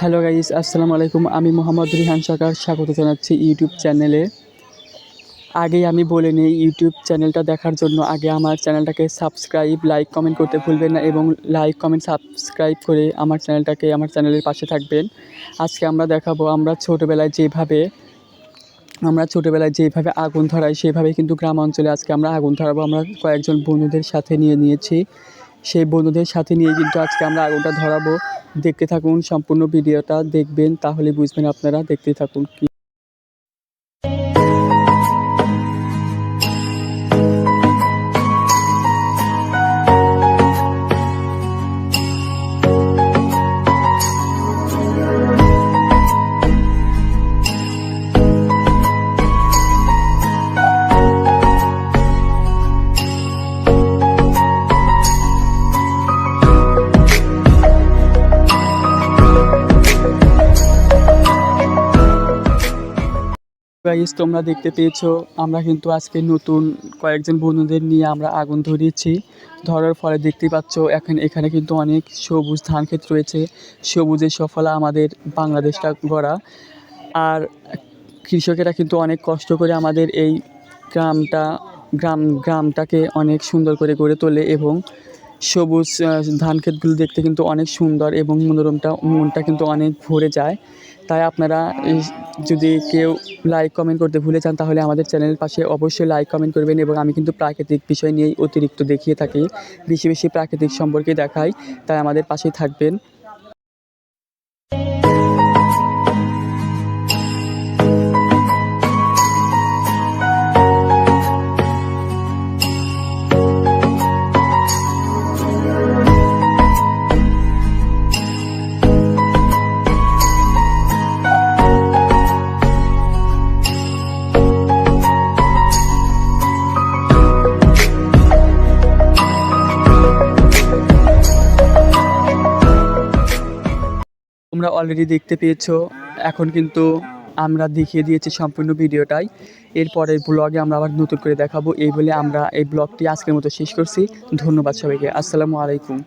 Hello guys, আসসালামু আলাইকুম। আমি মোহাম্মদ রিহান সরকার, স্বাগত জানাচ্ছি ইউটিউব চ্যানেলে। আগেই আমি বলে নিই, ইউটিউব চ্যানেলটা দেখার জন্য আগে আমার চ্যানেলটাকে সাবস্ক্রাইব, লাইক, কমেন্ট করতে ভুলবেন না এবং লাইক, কমেন্ট, সাবস্ক্রাইব করে আমার চ্যানেলটাকে, আমার চ্যানেলের পাশে থাকবেন। আজকে আমরা দেখাবো, আমরা ছোটোবেলায় যেভাবে, আমরা ছোটোবেলায় যেভাবে আগুন ধরাই, সেভাবে কিন্তু গ্রাম অঞ্চলে আজকে আমরা আগুন ধরাবো। আমরা কয়েকজন বন্ধুদের সাথে নিয়ে নিয়েছি। সেই বন্ধুদের সাথে নিয়ে কিন্তু আজকে আমরা আগুনটা ধরাবো। দেখতে থাকুন সম্পূর্ণ ভিডিওটা দেখবেন তাহলে বুঝবেন আপনারা দেখতে থাকুন কি গাইস তোমরা দেখতে পেয়েছ, আমরা কিন্তু আজকে নতুন কয়েকজন বন্ধুদের নিয়ে আমরা আগুন ধরিয়েছি। ধরার ফলে দেখতে পাচ্ছ, এখন এখানে কিন্তু অনেক সবুজ ধান ক্ষেত রয়েছে। সবুজের সফলা আমাদের বাংলাদেশটা গড়া। আর কৃষকেরা কিন্তু অনেক কষ্ট করে আমাদের এই গ্রামটা, গ্রাম, গ্রামটাকে অনেক সুন্দর করে গড়ে তোলে এবং সবুজ ধান ক্ষেতগুলো দেখতে কিন্তু অনেক সুন্দর এবং মনোরমটা, মনটা কিন্তু অনেক ভরে যায়। তাই আপনারা যদি কেউ লাইক কমেন্ট করতে ভুলে যান, তাহলে আমাদের চ্যানেলের পাশে অবশ্যই লাইক কমেন্ট করবেন এবং আমি কিন্তু প্রাকৃতিক বিষয় নিয়েই অতিরিক্ত দেখিয়ে থাকি। বেশি বেশি প্রাকৃতিক সম্পর্কে দেখাই, তাই আমাদের পাশেই থাকবেন। তোমরা অলরেডি দেখতে পেয়েছ। এখন কিন্তু আমরা দেখিয়ে দিয়েছি সম্পূর্ণ ভিডিওটাই। এরপরের ব্লগে আমরা আবার নতুন করে দেখাবো। এই বলে আমরা এই ব্লগটি আজকের মতো শেষ করছি। ধন্যবাদ সবাইকে। আসসালামু আলাইকুম।